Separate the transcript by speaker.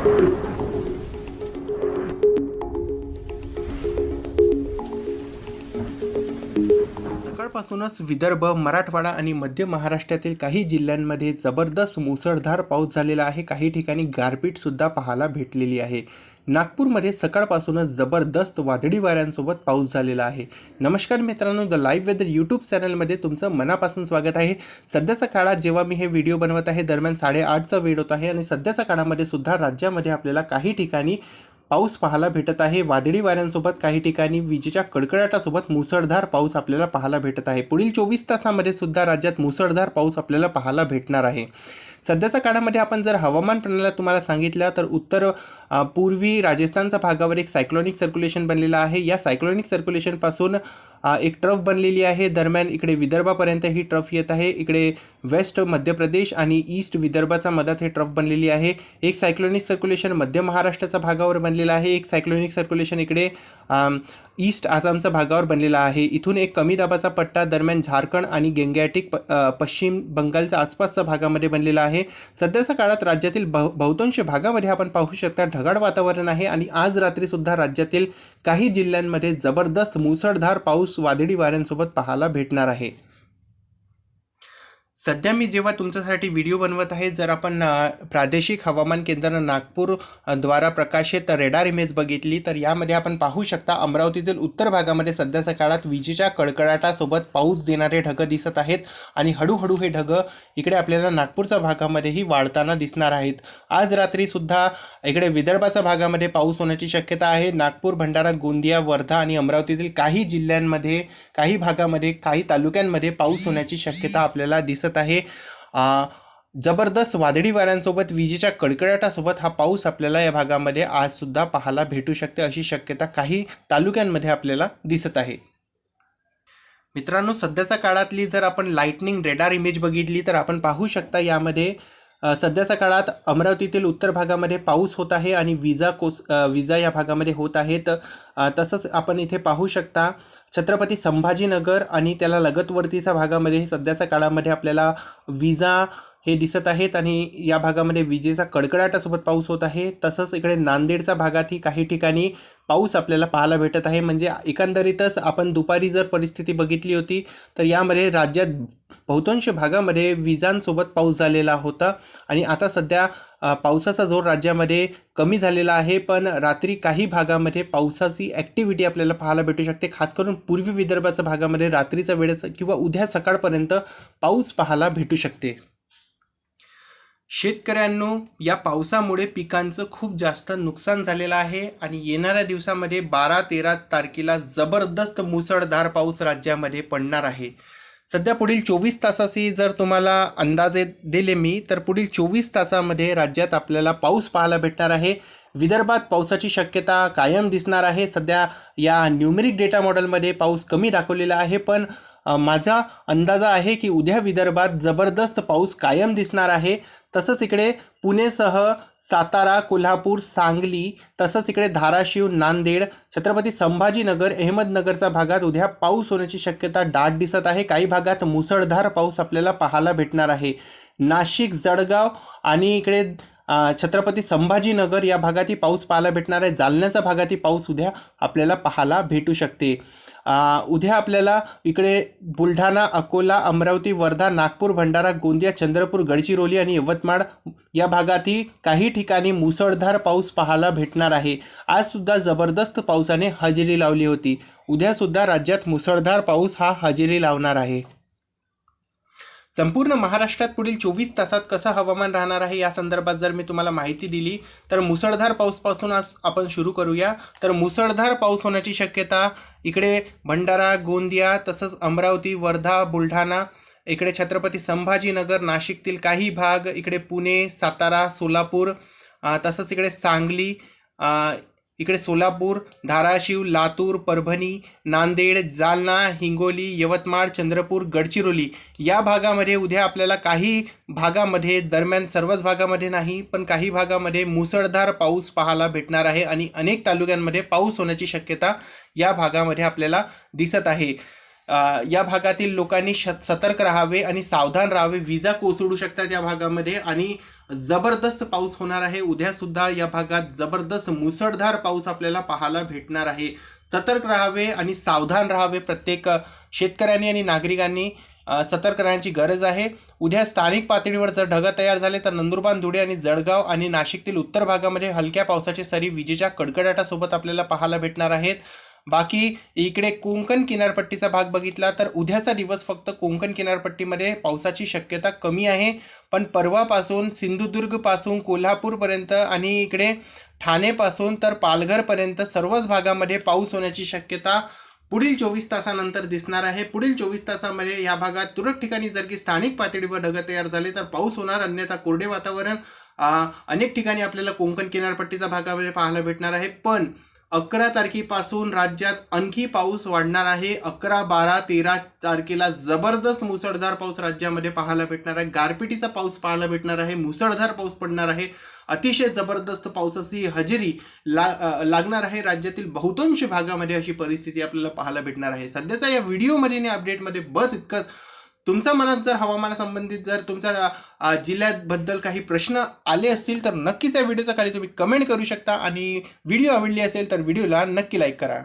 Speaker 1: सकाळपासूनच विदर्भ मराठवाडा आणि मध्य महाराष्ट्रातील काही जिल्ह्यांमध्ये जबरदस्त मुसळधार पाऊस झालेला आहे. काही ठिकाणी गारपीटसुद्धा पाहायला भेटलेली आहे. नागपूरमध्ये सकाळपासूनच जबरदस्त वादळी वाऱ्यांसोबत पाऊस झालेला आहे. नमस्कार मित्रांनो द लाईव्ह वेदर यूट्यूब चॅनलमध्ये तुमचं मनापासून स्वागत आहे. सध्याच्या काळात जेव्हा मी हे व्हिडिओ बनवत आहे दरम्यान साडेआठचा वेळ होत आहे आणि सध्याच्या काळामध्ये सुद्धा राज्यामध्ये आपल्याला काही ठिकाणी पाऊस पाहायला भेटत आहे. वादळी वाऱ्यांसोबत काही ठिकाणी विजेच्या कडकडाटासोबत मुसळधार पाऊस आपल्याला पाहायला भेटत आहे. पुढील चोवीस तासामध्ये सुद्धा राज्यात मुसळधार पाऊस आपल्याला पाहायला भेटणार आहे. सध्याच्या काळामध्ये आपण जर हवामान प्रणाला तुम्हाला सांगितलं तर उत्तर पूर्वी राजस्थानच्या भागावर एक सायक्लॉनिक सर्क्युलेशन बनलेलं आहे. या सायक्लॉनिक सर्क्युलेशनपासून एक ट्रफ बनलेली आहे. दरम्यान इकडे विदर्भापर्यंत ही ट्रफ येत आहे. इकडे वेस्ट मध्य प्रदेश आणि ईस्ट विदर्भाच्या मधात हे ट्रफ बनलेली आहे. एक सायक्लोनिक सर्क्युलेशन मध्य महाराष्ट्राच्या भागावर बनलेलं आहे. एक सायक्लोनिक सर्क्युलेशन इकडे ईस्ट आसामच्या भागावर बनलेला आहे. इथून एक कमी दाबाचा पट्टा दरम्यान झारखंड आणि गेंगॅटिक पश्चिम बंगालच्या आसपासच्या भागामध्ये बनलेला आहे. सध्याच्या काळात राज्यातील बहु बहुतांश भागामध्ये आपण पाहू शकता ढगाळ वातावरण आहे आणि आज रात्रीसुद्धा राज्यातील काही जिल्ह्यांमध्ये जबरदस्त मुसळधार पाऊस वादळी वाऱ्यांसोबत पाहायला भेटणार आहे. सध्या मी जेव्हा तुमच्यासाठी व्हिडिओ बनवत आहे जर आपण प्रादेशिक हवामान केंद्रानं नागपूर द्वारा प्रकाशित रेडार इमेज बघितली तर यामध्ये आपण पाहू शकता अमरावतीतील उत्तर भागामध्ये सध्याच्या काळात विजेच्या कडकडाटासोबत पाऊस देणारे ढगं दिसत आहेत आणि हळूहळू हे ढगं इकडे आपल्याला नागपूरच्या भागामध्येही वाढताना दिसणार आहेत. आज रात्रीसुद्धा इकडे विदर्भाच्या भागामध्ये पाऊस होण्याची शक्यता आहे. नागपूर भंडारा गोंदिया वर्धा आणि अमरावतीतील काही जिल्ह्यांमध्ये काही भागामध्ये काही तालुक्यांमध्ये पाऊस होण्याची शक्यता आपल्याला दिसत आहे. जबरदस्त वादळी वाऱ्यांसोबत विजेच्या कडकडाटासोबत हा पाऊस आपल्याला या भागामध्ये आज सुद्धा पाहायला भेटू शकते अशी शक्यता काही तालुक्यांमध्ये आपल्याला दिसत आहे. मित्रांनो सध्याच्या काळातली जर आपण लाईटनिंग रेडार इमेज बघितली तर आपण पाहू शकता यामध्ये सध्याच्या काळात अमरावतीतील उत्तर भागामध्ये पाऊस होत आहे आणि विजा कोस विजा या भागामध्ये होत आहेत. तसंच आपण इथे पाहू शकता छत्रपती संभाजीनगर आणि त्याला लगतवरतीच्या भागामध्ये सध्याच्या काळामध्ये आपल्याला विजा हे दिसत आहेत आणि या भागामध्ये विजेचा कडकडाटासोबत पाऊस होत आहे. तसंच इकडे नांदेडच्या भागातही काही ठिकाणी पाऊस आपल्याला पाहायला भेटत आहे. म्हणजे एकंदरीतच आपण दुपारी जर परिस्थिती बघितली होती तर यामध्ये राज्यात बहुतांश भागामध्ये विजांसोबत पाऊस झालेला होता. आणि आता सध्या पावसाचा जोर राज्यामध्ये कमी झालेला आहे. पण रात्री काही भागामध्ये पावसाची ॲक्टिव्हिटी आपल्याला पाहायला भेटू शकते. खास करून पूर्वी विदर्भाच्या भागामध्ये रात्रीचा वेळेस किंवा उद्या सकाळपर्यंत पाऊस पाहायला भेटू शकते. शेतकऱ्यांनो या पावसामुळे पिकांचं खूप जास्त नुकसान झालेलं आहे आणि येणाऱ्या दिवसामध्ये बारा तेरा तारखेला जबरदस्त मुसळधार पाऊस राज्यामध्ये पडणार आहे. सध्या पुढील चोवीस तासाशी जर तुम्हाला अंदाजे दिले मी तर पुढील चोवीस तासामध्ये राज्यात आपल्याला पाऊस पाहायला भेटणार आहे. विदर्भात पावसाची शक्यता कायम दिसणार आहे. सध्या या न्यूमेरिक डेटा मॉडेलमध्ये पाऊस कमी दाखवलेला आहे पण माझा अंदाजा आहे की उद्या विदर्भात जबरदस्त पाऊस कायम दिसणार आहे. तसंच इकडे पुणेसह सातारा कोल्हापूर सांगली तसंच इकडे धाराशिव नांदेड छत्रपती संभाजीनगर अहमदनगरच्या भागात उद्या पाऊस होण्याची शक्यता दाट दिसत आहे. काही भागात मुसळधार पाऊस आपल्याला पाहायला भेटणार आहे. नाशिक जळगाव आणि इकडे छत्रपती संभाजीनगर या भागातही पाऊस पाहायला भेटणार आहे. जालन्याच्या भागातही पाऊस उद्या आपल्याला पाहायला भेटू शकते. उद्या आपल्याला इकडे बुलढाणा अकोला अमरावती वर्धा नागपूर भंडारा गोंदिया चंद्रपूर गडचिरोली आणि यवतमाळ या भागातही काही ठिकाणी मुसळधार पाऊस पाहायला भेटणार आहे. आजसुद्धा जबरदस्त पावसाने हजेरी लावली होती. उद्यासुद्धा राज्यात मुसळधार पाऊस हा हजेरी लावणार आहे. संपूर्ण महाराष्ट्रात पुढील चोवीस तासात कसं हवामान राहणार आहे या संदर्भात जर मी तुम्हाला माहिती दिली तर मुसळधार पाऊसपासून आज आपण सुरू करूया. तर मुसळधार पाऊस होण्याची शक्यता इकडे भंडारा गोंदिया तसंच अमरावती वर्धा बुलढाणा इकडे छत्रपती संभाजीनगर नाशिकतील काही भाग इकडे पुणे सातारा सोलापूर तसंच इकडे सांगली इकडे सोलापूर धाराशिव लातूर परभणी नांदेड जालना हिंगोली यवतमाळ चंद्रपूर गडचिरोली या भागामध्ये उद्या आपल्याला काही भागामध्ये दरम्यान सर्वच भागामध्ये नाही पण काही भागामध्ये मुसळधार पाऊस पाहायला भेटणार आहे आणि अनेक तालुक्यांमध्ये पाऊस होण्याची शक्यता या भागामध्ये आपल्याला दिसत आहे. या भागातील लोकांनी श सतर्क राहावे आणि सावधान राहावे विजा कोसळू शकतात या भागामध्ये आणि जबरदस्त पाऊस होणार आहे. उद्यासुद्धा या भागात जबरदस्त मुसळधार पाऊस आपल्याला पाहायला भेटणार आहे. सतर्क राहावे आणि सावधान राहावे प्रत्येक शेतकऱ्यांनी आणि नागरिकांनी. सतर्क राहण्याची गरज आहे. उद्या स्थानिक पातळीवर जर ढगं तयार झाले तर नंदुरबार धुळे आणि जळगाव आणि नाशिकतील उत्तर भागामध्ये हलक्या पावसाचे सरी विजेच्या कडकडाटासोबत आपल्याला पाहायला भेटणार आहेत. बाकी इकडे कोंकण किनारपट्टीचा भाग बघितला तर उद्याचा दिवस फक्त कोकण किनारपट्टीमध्ये पावसाची शक्यता कमी आहे. पण परवापासून सिंधुदुर्गपासून कोल्हापूरपर्यंत आणि इकडे ठाणेपासून तर पालघरपर्यंत सर्वच भागामध्ये पाऊस होण्याची शक्यता पुढील चोवीस तासानंतर दिसणार आहे. पुढील चोवीस तासामध्ये या भागात तुरळक ठिकाणी जर की स्थानिक पातळीवर ढगं तयार झाले तर पाऊस होणार. अन्यथा कोरडे वातावरण अनेक ठिकाणी आपल्याला कोकण किनारपट्टीचा भागामध्ये पाहायला भेटणार आहे. पण अकरा तारखेपासून राज्यात आणखी पाऊस वाढणार आहे. अकरा बारा तेरा तारखेला जबरदस्त मुसळधार पाऊस राज्यामध्ये पाहायला भेटणार आहे. गारपिटीचा पाऊस पाहायला भेटणार आहे. मुसळधार पाऊस पडणार आहे. अतिशय जबरदस्त पावसाची हजेरी ला लागणार आहे. राज्यातील बहुतांश भागामध्ये अशी परिस्थिती आपल्याला पाहायला भेटणार आहे. सध्याचा या व्हिडिओमध्ये आणि अपडेटमध्ये बस इतकंच. तुमच्या मनात जर हवामानासंबंधित जर तुमच्या जिल्ह्याबद्दल काही प्रश्न आले असतील तर नक्कीच या व्हिडिओच्या खाली तुम्ही कमेंट करू शकता. आणि व्हिडिओ आवडली असेल तर व्हिडिओला नक्की लाईक करा.